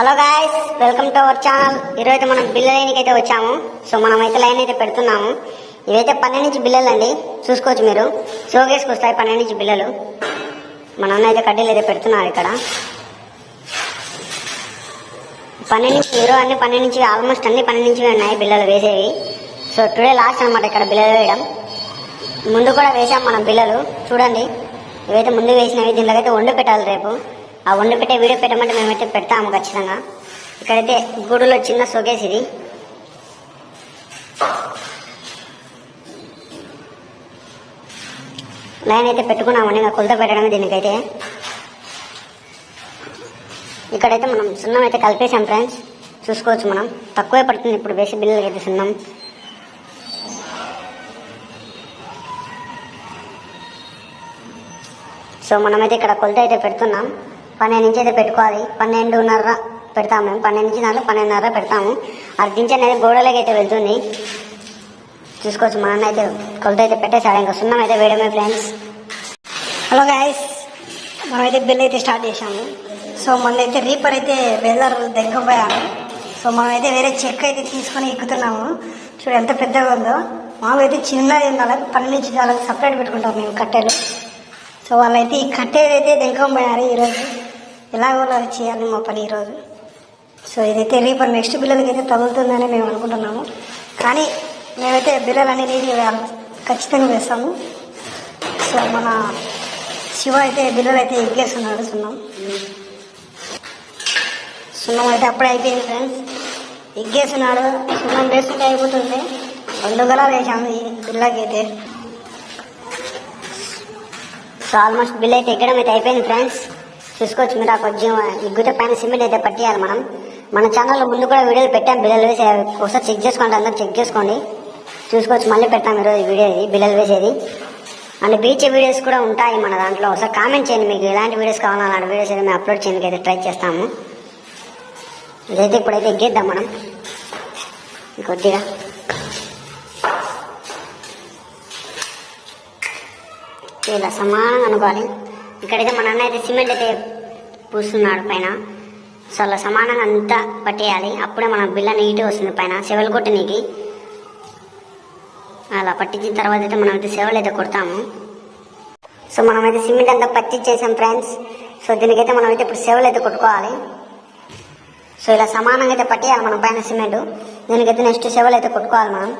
Hello guys welcome to our channel ఈరోజు మనం బిల్ల లైన్కి అయితే వచ్చాము. సో మనం అయితే లైన్ అయితే పెడుతున్నాము. ఇవైతే పన్నెండు నుంచి బిల్లలు అండి చూసుకోవచ్చు మీరు. షోకేస్కి వస్తాయి పన్నెండు నుంచి బిల్లలు. మన అన్న అయితే కడ్డీలు అయితే పెడుతున్నారు ఇక్కడ. పన్నెండు నుంచి హీరో అన్ని పన్నెండు నుంచి ఆల్మోస్ట్ అన్ని పన్నెండు నుంచి ఉన్నాయి బిల్లలు వేసేవి. సో టుడే లాస్ట్ అనమాట ఇక్కడ బిల్లలు వేయడం. ముందు కూడా వేసాం మనం బిల్లలు. చూడండి. ఇవైతే ముందు వేసినవి. దీనిలో అయితే వండు పెట్టాలి రేపు. ఆ వండి పెట్టే వీడియో పెట్టమంటే మేమైతే పెడతాము ఖచ్చితంగా. ఇక్కడైతే గూడులో చిన్న సోకేస్ ఇది. లైన్ అయితే పెట్టుకున్నామండి ఇంకా కొలత పెట్టడమే దీనికైతే. ఇక్కడైతే మనం సున్నం అయితే కలిపేసాం ఫ్రెండ్స్. చూసుకోవచ్చు మనం. తక్కువే పడుతుంది ఇప్పుడు వేసి బిల్లులకి అయితే సున్నం. సో మనమైతే ఇక్కడ కొలత అయితే పెడుతున్నాం. పన్నెండు నుంచి అయితే పెట్టుకోవాలి. పన్నెండున్నర పెడతాము మేము. పన్నెండు నుంచి దాంట్లో పన్నెండున్నర పెడతాము. అది అనేది గోడలోకి అయితే వెళ్తుంది. చూసుకోవచ్చు మా అన్న అయితే కొలత అయితే పెట్టేశాడు. ఇంకా సున్నం అయితే వేయడమే ఫ్రెండ్స్ హలో గాయస్ మనమైతే బిల్ అయితే స్టార్ట్ చేసాము సో మనైతే రీపర్ అయితే బెల్లర్ దగ్గపోయాము సో మనమైతే వేరే చెక్ అయితే తీసుకొని ఎక్కుతున్నాము. చూడు ఎంత పెద్దగా ఉందో. మామూలు అయితే చిన్నది ఉండాలి పన్నెండు నుంచి వాళ్ళకి సపరేట్ పెట్టుకుంటాం మేము కట్టెలు. సో వాళ్ళైతే ఈ కట్టెలు అయితే దగ్గపోయారు ఈరోజు. ఎలాగోలా చేయాలి మా పని ఈరోజు. సో ఇదైతే రేపు నెక్స్ట్ బిల్లలకి అయితే తగులుతుందని మేము అనుకుంటున్నాము. కానీ మేమైతే బిల్లలు అనేది ఖచ్చితంగా వేస్తాము. సో మన శివ అయితే బిల్లలు అయితే ఎగ్గేస్తున్నాడు సున్నం సున్నం అయితే అప్పుడే అయిపోయింది ఫ్రెండ్స్. ఎగ్గేస్తున్నాడు సున్నం వేస్తుంటే అయిపోతుంది. రెండు గలాలు వేసాము ఈ బిల్లకైతే. సో ఆల్మోస్ట్ బిల్ అయితే ఎక్కడం అయితే అయిపోయింది ఫ్రెండ్స్. చూసుకోవచ్చు మీరు ఆ కొంచెం ఎగ్గుతే పైన సిమెంట్ అయితే పట్టేయాలి మనం. మన ఛానల్లో ముందు కూడా వీడియోలు పెట్టాం. బిల్లలు వేసి ఒకసారి చెక్ చేసుకోండి అందరూ చెక్ చేసుకోండి. చూసుకోవచ్చు మళ్ళీ పెట్టాం ఈరోజు వీడియో ఇది బిల్లలు వేసేది. అండ్ బీచ్ వీడియోస్ కూడా ఉంటాయి మన దాంట్లో. ఒకసారి కామెంట్ చేయండి మీకు ఎలాంటి వీడియోస్ కావాలో అలాంటి వీడియోస్ అయితే మేము అప్లోడ్ చేయడానికి అయితే ట్రై చేస్తాము. ఇదైతే ఇప్పుడైతే ఎగ్గేద్దాం మనం. కొద్దిగా. ఇలా సమానంగా అనుకోవాలి. ఇక్కడైతే మన అన్న అయితే సిమెంట్ అయితే పూస్తున్నాడు పైన. సో అలా సమానంగా అంతా పట్టేయాలి. అప్పుడే మన బిల్ల నీట్గా వస్తుంది పైన. సెవెలు కొట్టనీకి. అలా పట్టించిన తర్వాత అయితే మనం అయితే సేవలు అయితే కొడతాము. సో మనమైతే సిమెంట్ అంతా పట్టించేసాం ఫ్రెండ్స్. సో దీనికైతే మనం అయితే ఇప్పుడు సెవెలు అయితే కొట్టుకోవాలి. సో ఇలా సమానంగా అయితే పట్టేయాలి మనం పైన సిమెంట్. దీనికైతే నెక్స్ట్ సెవెలు అయితే కొట్టుకోవాలి మనం.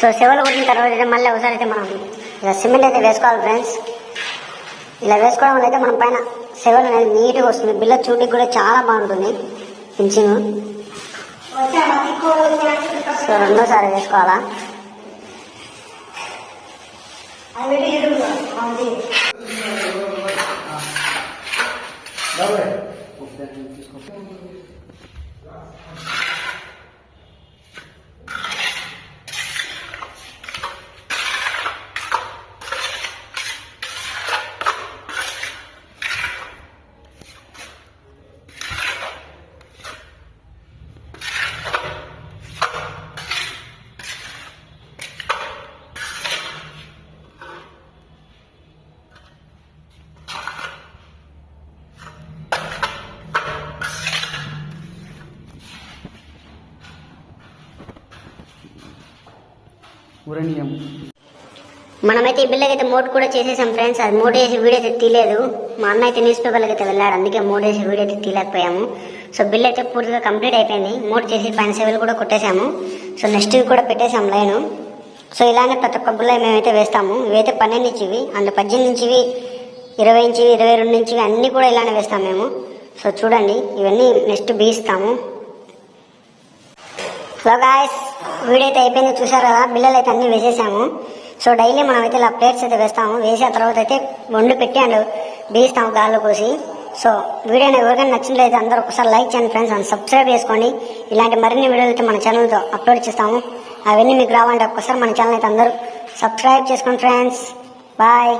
సో సెవెలు కొట్టిన తర్వాత అయితే మళ్ళీ ఒకసారి అయితే మనం ఇలా సిమెంట్ అయితే వేసుకోవాలి ఫ్రెండ్స్. ఇలా వేసుకోవడం వల్ల అయితే మనం పైన సెవెన్ అనేది నీట్గా వస్తుంది. బిల్ల చూడడానికి కూడా చాలా బాగుంటుంది. ఫినిషింగ్ సో రెండోసారి వేసుకోవాలా? ఉరణీయం మనమైతే ఈ బిల్లకి అయితే మోట్ కూడా చేసేసాం ఫ్రెండ్స్ అది మోట్ వేసి వీడియో అయితే తీయలేదు. మా అన్న అయితే న్యూస్ పేపర్లకి అయితే వెళ్ళాడు. అందుకే మోట్ వేసి వీడియో అయితే తీయలేకపోయాము. సో బిల్ అయితే పూర్తిగా కంప్లీట్ అయిపోయింది. మోట్ చేసి పైన సెవెల్ కూడా కొట్టేశాము. సో నెక్స్ట్ కూడా పెట్టేశాం లైను. సో ఇలానే ప్రతి ఒక్క బిల్లు మేమైతే వేస్తాము. ఇవైతే పన్నెండు ఇంచివి అందులో పద్దెనిమిది ఇంచివి ఇరవై ఇంచివి ఇరవై రెండు ఇంచివి అన్నీ కూడా ఇలానే వేస్తాం మేము. సో చూడండి. ఇవన్నీ నెక్స్ట్ బీస్తాము సో గాయస్ వీడియో అయితే అయిపోయింది చూసారు కదా బిల్లలు అయితే అన్ని వేసేసాము. సో డైలీ మనం అయితే ఇలా ప్లేట్స్ అయితే వేస్తాము. వేసిన తర్వాత అయితే వండు పెట్టి అండ్ బీస్తాము గాల్లో కోసి సో వీడియో ఎవరికైనా నచ్చినట్లయితే అందరూ ఒకసారి లైక్ చేయండి ఫ్రెండ్స్ అండ్ సబ్స్క్రైబ్ చేసుకోండి. ఇలాంటి మరిన్ని వీడియోలు అయితే మన ఛానల్తో అప్లోడ్ చేస్తాము. అవన్నీ మీకు రావాలంటే ఒక్కసారి మన ఛానల్ అయితే అందరూ సబ్స్క్రైబ్ చేసుకోండి ఫ్రెండ్స్. బాయ్.